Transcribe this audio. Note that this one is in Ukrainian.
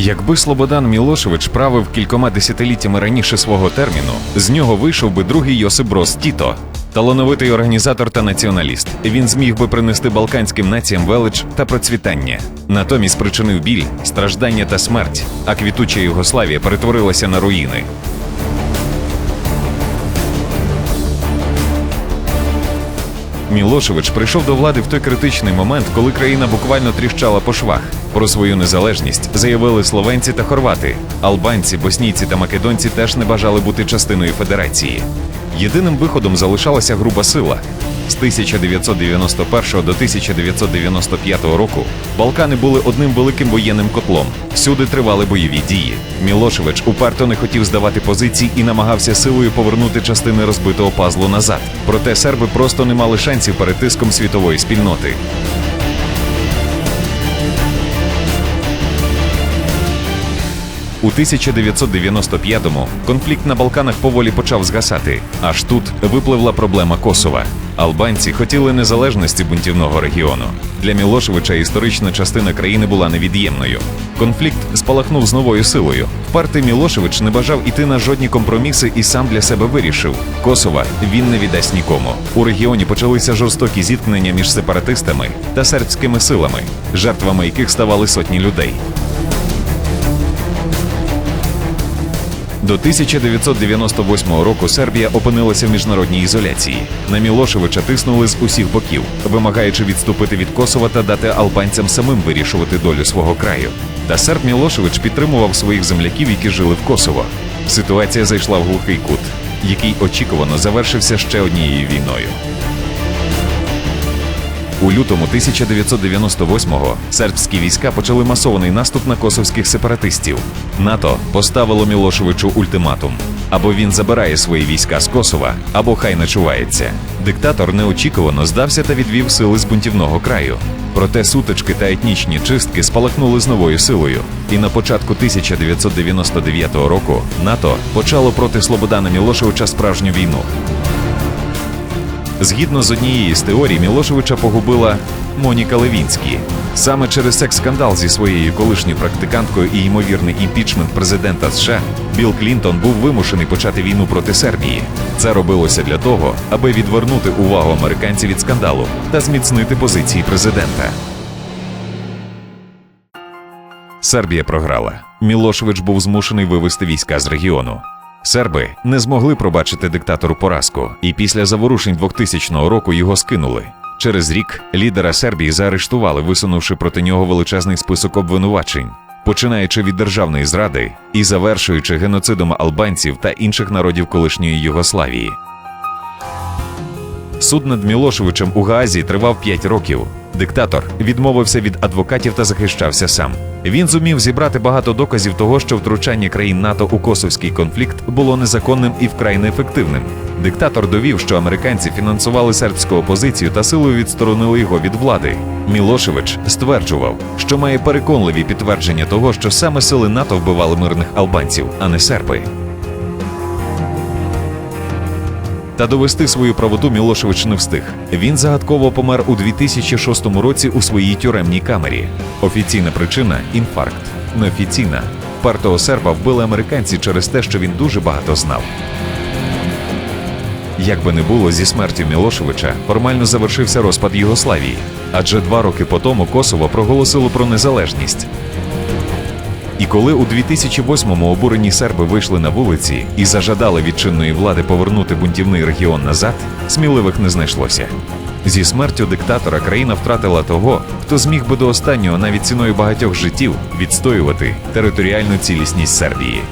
Якби Слободан Мілошевич правив кількома десятиліттями раніше свого терміну, з нього вийшов би другий Йосип Брос Тіто. Талановитий організатор та націоналіст. Він зміг би принести балканським націям велич та процвітання. Натомість причинив біль, страждання та смерть, а квітуча Югославія перетворилася на руїни. Мілошевич прийшов до влади в той критичний момент, коли країна буквально тріщала по швах. Про свою незалежність заявили словенці та хорвати. Албанці, боснійці та македонці теж не бажали бути частиною федерації. Єдиним виходом залишалася груба сила. З 1991 до 1995 року Балкани були одним великим воєнним котлом. Всюди тривали бойові дії. Мілошевич уперто не хотів здавати позицій і намагався силою повернути частини розбитого пазлу назад. Проте серби просто не мали шансів перед тиском світової спільноти. У 1995-му конфлікт на Балканах поволі почав згасати. Аж тут випливла проблема Косова. Албанці хотіли незалежності бунтівного регіону. Для Мілошевича історична частина країни була невід'ємною. Конфлікт спалахнув з новою силою. Впартий Мілошевич не бажав іти на жодні компроміси і сам для себе вирішив: Косова він не віддасть нікому. У регіоні почалися жорстокі зіткнення між сепаратистами та сербськими силами, жертвами яких ставали сотні людей. До 1998 року Сербія опинилася в міжнародній ізоляції. На Мілошевича тиснули з усіх боків, вимагаючи відступити від Косова та дати албанцям самим вирішувати долю свого краю. Та серб Мілошевич підтримував своїх земляків, які жили в Косово. Ситуація зайшла в глухий кут, який очікувано завершився ще однією війною. У лютому 1998-го сербські війська почали масований наступ на косовських сепаратистів. НАТО поставило Мілошевичу ультиматум: або він забирає свої війська з Косова, або хай начувається. Диктатор неочікувано здався та відвів сили з бунтівного краю. Проте сутички та етнічні чистки спалахнули з новою силою. І на початку 1999 року НАТО почало проти Слободана Мілошевича справжню війну. Згідно з однієї з теорій, Мілошевича погубила Моніка Левінські. Саме через секс-скандал зі своєю колишньою практиканткою і ймовірний імпічмент президента США Білл Клінтон був вимушений почати війну проти Сербії. Це робилося для того, аби відвернути увагу американців від скандалу та зміцнити позиції президента. Сербія програла. Мілошевич був змушений вивести війська з регіону. Серби не змогли пробачити диктатору поразку, і після заворушень 2000 року його скинули. Через рік лідера Сербії заарештували, висунувши проти нього величезний список обвинувачень, починаючи від державної зради і завершуючи геноцидом албанців та інших народів колишньої Югославії. Суд над Мілошевичем у Гаазі тривав 5 років. Диктатор відмовився від адвокатів та захищався сам. Він зумів зібрати багато доказів того, що втручання країн НАТО у косовський конфлікт було незаконним і вкрай неефективним. Диктатор довів, що американці фінансували сербську опозицію та силою відсторонили його від влади. Мілошевич стверджував, що має переконливі підтвердження того, що саме сили НАТО вбивали мирних албанців, а не серби. Та довести свою правоту Мілошевич не встиг. Він загадково помер у 2006 році у своїй тюремній камері. Офіційна причина інфаркт. Неофіційна. Партого серба вбили американці через те, що він дуже багато знав. Як би не було, зі смертю Мілошевича формально завершився розпад Югославії, адже два роки по тому Косово проголосило про незалежність. І коли у 2008-му обурені серби вийшли на вулиці і зажадали від чинної влади повернути бунтівний регіон назад, сміливих не знайшлося. Зі смертю диктатора країна втратила того, хто зміг би до останнього навіть ціною багатьох життів відстоювати територіальну цілісність Сербії.